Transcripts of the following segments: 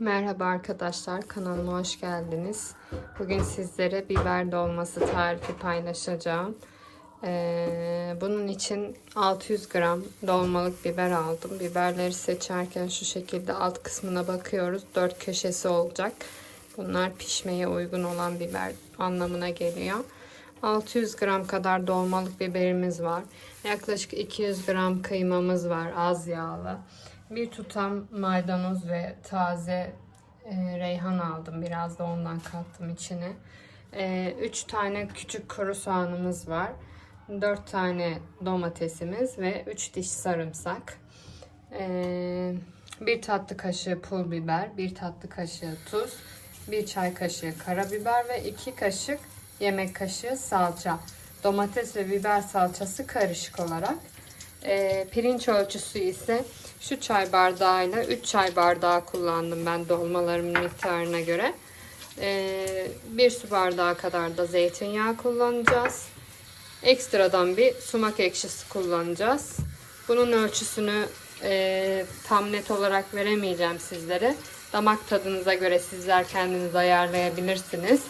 Merhaba arkadaşlar, kanalıma hoş geldiniz. Bugün sizlere biber dolması tarifi paylaşacağım. Ee, bunun için 600 gram dolmalık biber aldım. Biberleri seçerken şu şekilde alt kısmına bakıyoruz. Dört köşesi olacak. Bunlar pişmeye uygun olan biber anlamına geliyor. 600 gram kadar dolmalık biberimiz var. Yaklaşık 200 gram kıymamız var az yağlı. Bir tutam maydanoz ve taze e, reyhan aldım. Biraz da ondan kattım içine. 3 tane küçük kuru soğanımız var. 4 tane domatesimiz ve 3 diş sarımsak. E, bir tatlı kaşığı pul biber, bir tatlı kaşığı tuz, bir çay kaşığı karabiber ve 2 kaşık yemek kaşığı salça. Domates ve biber salçası karışık olarak. E, pirinç ölçüsü ise şu çay bardağıyla 3 çay bardağı kullandım ben dolmalarımın miktarına göre. E, bir su bardağı kadar da zeytinyağı kullanacağız. Ekstradan bir sumak ekşisi kullanacağız. Bunun ölçüsünü e, tam net olarak veremeyeceğim sizlere. Damak tadınıza göre sizler kendiniz ayarlayabilirsiniz.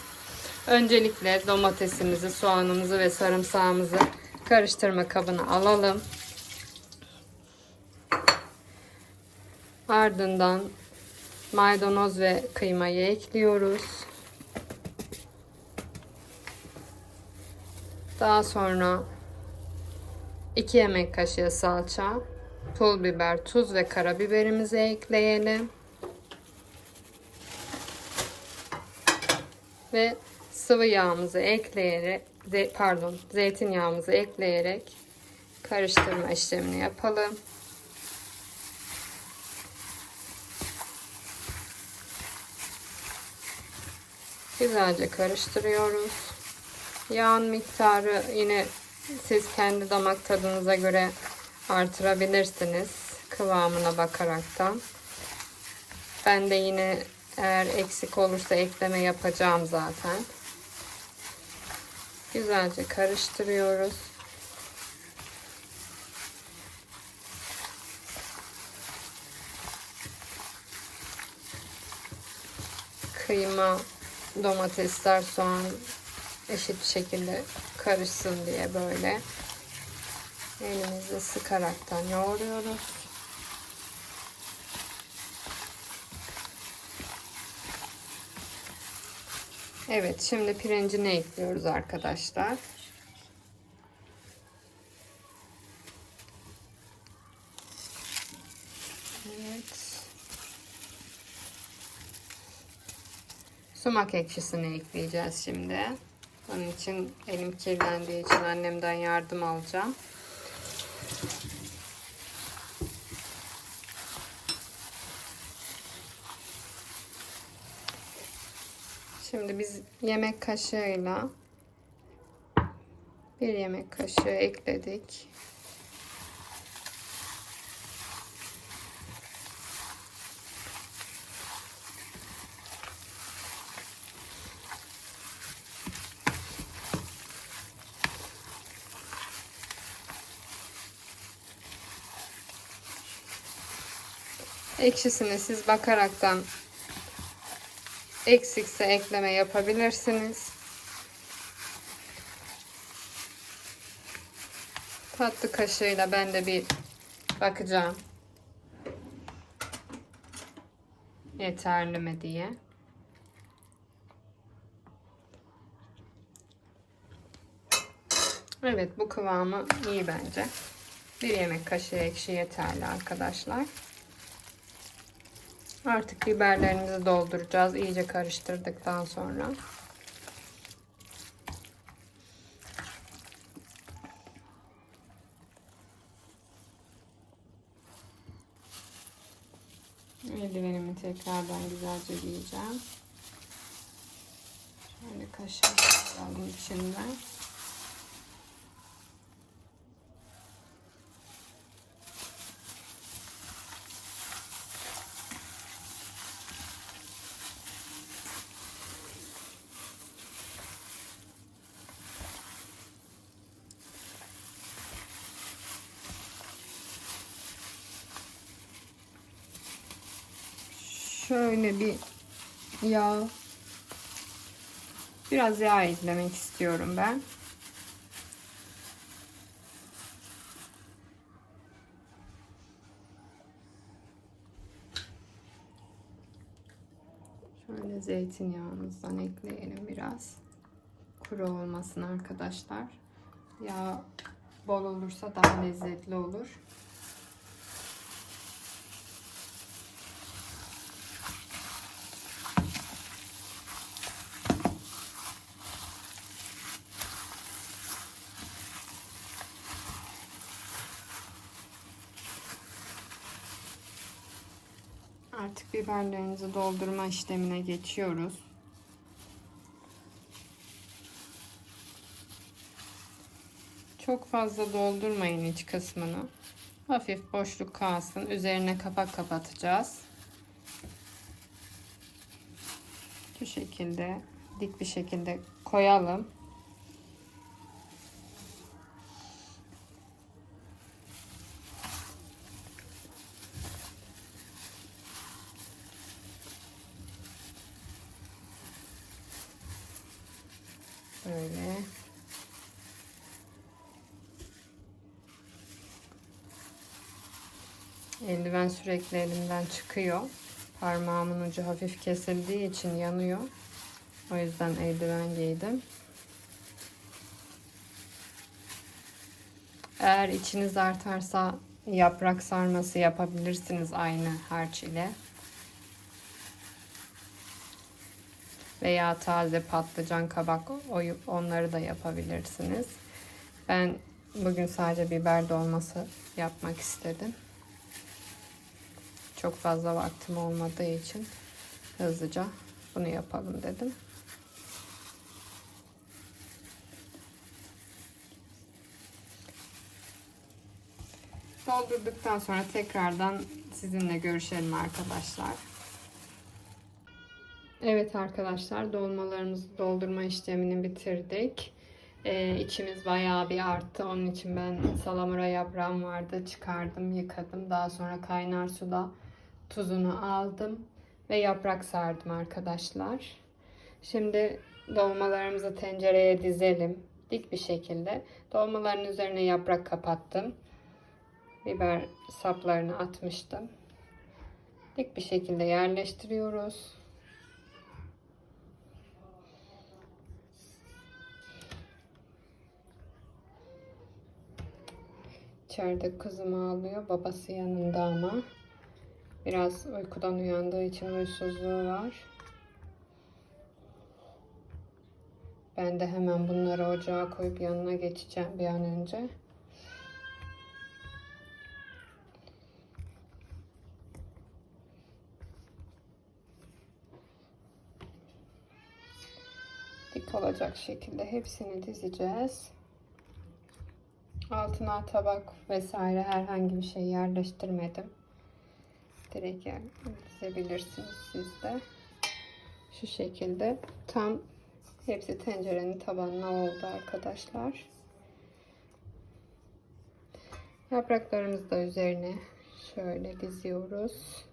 Öncelikle domatesimizi, soğanımızı ve sarımsağımızı karıştırma kabına alalım. Ardından maydanoz ve kıymayı ekliyoruz. Daha sonra 2 yemek kaşığı salça, pul biber, tuz ve karabiberimizi ekleyelim. Ve sıvı yağımızı ekleyerek pardon zeytinyağımızı ekleyerek karıştırma işlemini yapalım. Güzelce karıştırıyoruz. Yağın miktarı yine siz kendi damak tadınıza göre artırabilirsiniz. Kıvamına bakaraktan. Ben de yine eğer eksik olursa ekleme yapacağım zaten. Güzelce karıştırıyoruz. Kıyma, domatesler, soğan eşit şekilde karışsın diye böyle elimizle sıkaraktan yoğuruyoruz. Evet şimdi pirincini ekliyoruz arkadaşlar. Evet. Sumak ekşisini ekleyeceğiz şimdi. Onun için elim kirlendiği için annemden yardım alacağım. Şimdi biz yemek kaşığıyla bir yemek kaşığı ekledik. Ekşisini siz bakaraktan eksikse ekleme yapabilirsiniz. Tatlı kaşığıyla ben de bir bakacağım. Yeterli mi diye. Evet bu kıvamı iyi bence. Bir yemek kaşığı ekşi yeterli arkadaşlar. Artık biberlerimizi dolduracağız. İyice karıştırdıktan sonra. Eldivenimi tekrardan güzelce giyeceğim. Şöyle kaşık aldım içinden. Şöyle bir yağ biraz yağ eklemek istiyorum ben. Şöyle zeytinyağımızdan ekleyelim biraz. Kuru olmasın arkadaşlar. Yağ bol olursa daha lezzetli olur. Artık biberlerimizi doldurma işlemine geçiyoruz. Çok fazla doldurmayın iç kısmını. Hafif boşluk kalsın. Üzerine kapak kapatacağız. Bu şekilde dik bir şekilde koyalım. Böyle. Eldiven sürekli elimden çıkıyor. Parmağımın ucu hafif kesildiği için yanıyor. O yüzden eldiven giydim. Eğer içiniz artarsa yaprak sarması yapabilirsiniz aynı harç ile. Veya taze patlıcan kabak oyup onları da yapabilirsiniz. Ben bugün sadece biber dolması yapmak istedim. Çok fazla vaktim olmadığı için hızlıca bunu yapalım dedim. Doldurduktan sonra tekrardan sizinle görüşelim arkadaşlar. Evet arkadaşlar dolmalarımızı doldurma işlemini bitirdik. Ee, içimiz bayağı bir arttı. Onun için ben salamura yaprağım vardı. Çıkardım, yıkadım. Daha sonra kaynar suda tuzunu aldım ve yaprak sardım arkadaşlar. Şimdi dolmalarımızı tencereye dizelim. Dik bir şekilde. Dolmaların üzerine yaprak kapattım. Biber saplarını atmıştım. Dik bir şekilde yerleştiriyoruz. İçeride kızım ağlıyor. Babası yanında ama. Biraz uykudan uyandığı için huysuzluğu var. Ben de hemen bunları ocağa koyup yanına geçeceğim bir an önce. Dik olacak şekilde hepsini dizeceğiz. Altına tabak vesaire herhangi bir şey yerleştirmedim. Direkt yer dizebilirsiniz siz de. Şu şekilde tam hepsi tencerenin tabanına oldu arkadaşlar. Yapraklarımızı da üzerine şöyle diziyoruz.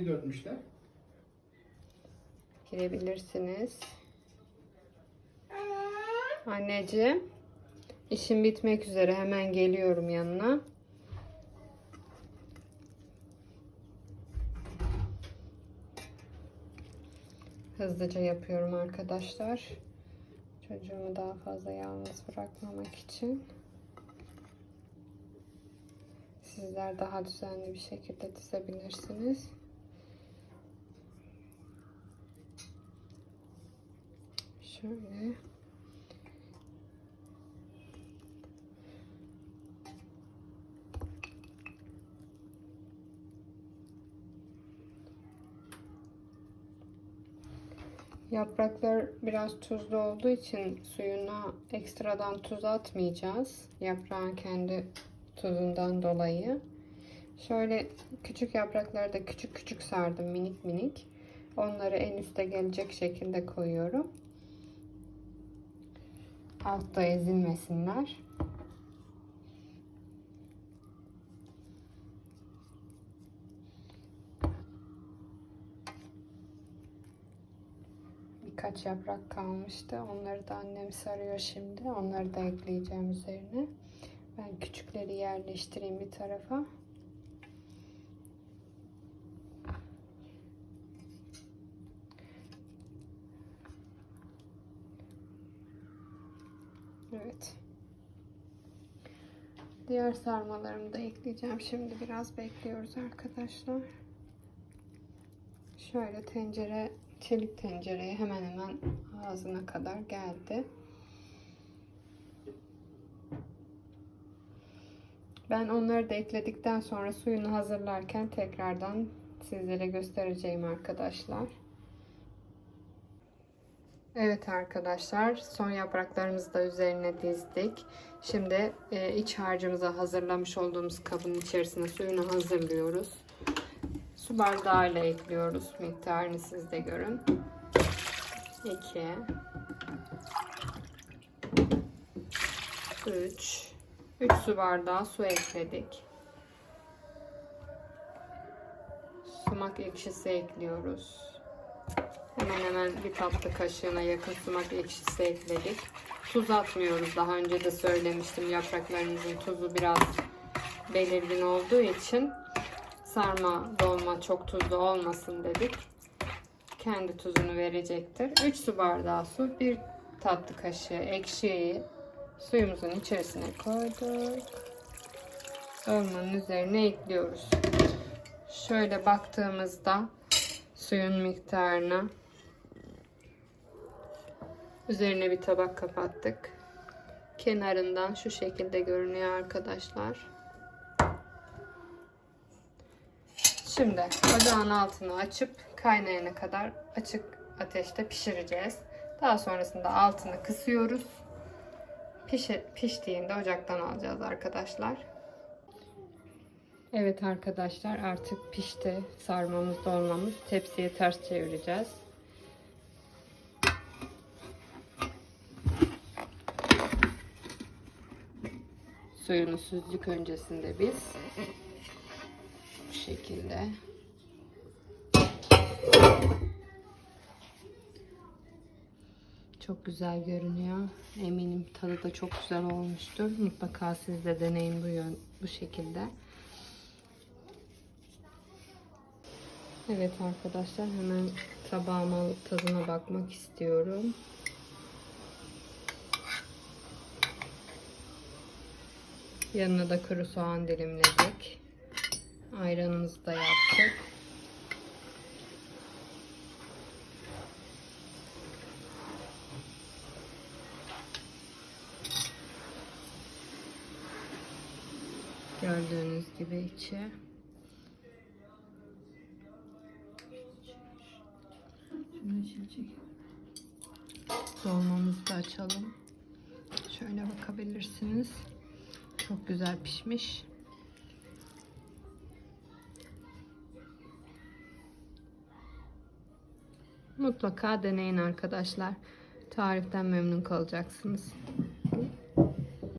Girebilir miyiz? Kapıyı da örtmüşler. Girebilirsiniz. Anneciğim, işim bitmek üzere. Hemen geliyorum yanına. Hızlıca yapıyorum arkadaşlar. Çocuğumu daha fazla yalnız bırakmamak için. Sizler daha düzenli bir şekilde dizebilirsiniz. Şöyle. Yapraklar biraz tuzlu olduğu için suyuna ekstradan tuz atmayacağız. Yaprağın kendi tuzundan dolayı. Şöyle küçük yaprakları da küçük küçük sardım minik minik. Onları en üste gelecek şekilde koyuyorum. Altta ezilmesinler. Birkaç yaprak kalmıştı. Onları da annem sarıyor şimdi. Onları da ekleyeceğim üzerine. Ben küçükleri yerleştireyim bir tarafa. Evet. Diğer sarmalarımı da ekleyeceğim. Şimdi biraz bekliyoruz arkadaşlar. Şöyle tencere, çelik tencereye hemen hemen ağzına kadar geldi. Ben onları da ekledikten sonra suyunu hazırlarken tekrardan sizlere göstereceğim arkadaşlar. Evet arkadaşlar son yapraklarımızı da üzerine dizdik. Şimdi e, iç harcımızı hazırlamış olduğumuz kabın içerisine suyunu hazırlıyoruz. Su bardağıyla ekliyoruz. Miktarını siz de görün. 2 3 3 su bardağı su ekledik. Sumak ekşisi ekliyoruz. Hemen hemen bir tatlı kaşığına yakın sumak ekşisi ekledik. Tuz atmıyoruz. Daha önce de söylemiştim. Yapraklarımızın tuzu biraz belirgin olduğu için sarma dolma çok tuzlu olmasın dedik. Kendi tuzunu verecektir. 3 su bardağı su, 1 tatlı kaşığı ekşiyi suyumuzun içerisine koyduk. Dolmanın üzerine ekliyoruz. Şöyle baktığımızda suyun miktarına üzerine bir tabak kapattık. Kenarından şu şekilde görünüyor arkadaşlar. Şimdi ocağın altını açıp kaynayana kadar açık ateşte pişireceğiz. Daha sonrasında altını kısıyoruz. Pişi, piştiğinde ocaktan alacağız arkadaşlar. Evet arkadaşlar artık pişti sarmamız dolmamız. Tepsiye ters çevireceğiz. Suyunu süzdük öncesinde biz. Bu şekilde. Çok güzel görünüyor. Eminim tadı da çok güzel olmuştur. Mutlaka siz de deneyin bu yön, bu şekilde. Evet arkadaşlar hemen tabağıma tadına bakmak istiyorum. Yanına da kuru soğan dilimledik. Ayranımızı da yaptık. Gördüğünüz gibi içi. Dolmamızı da açalım. Şöyle bakabilirsiniz. Çok güzel pişmiş. Mutlaka deneyin arkadaşlar. Tariften memnun kalacaksınız.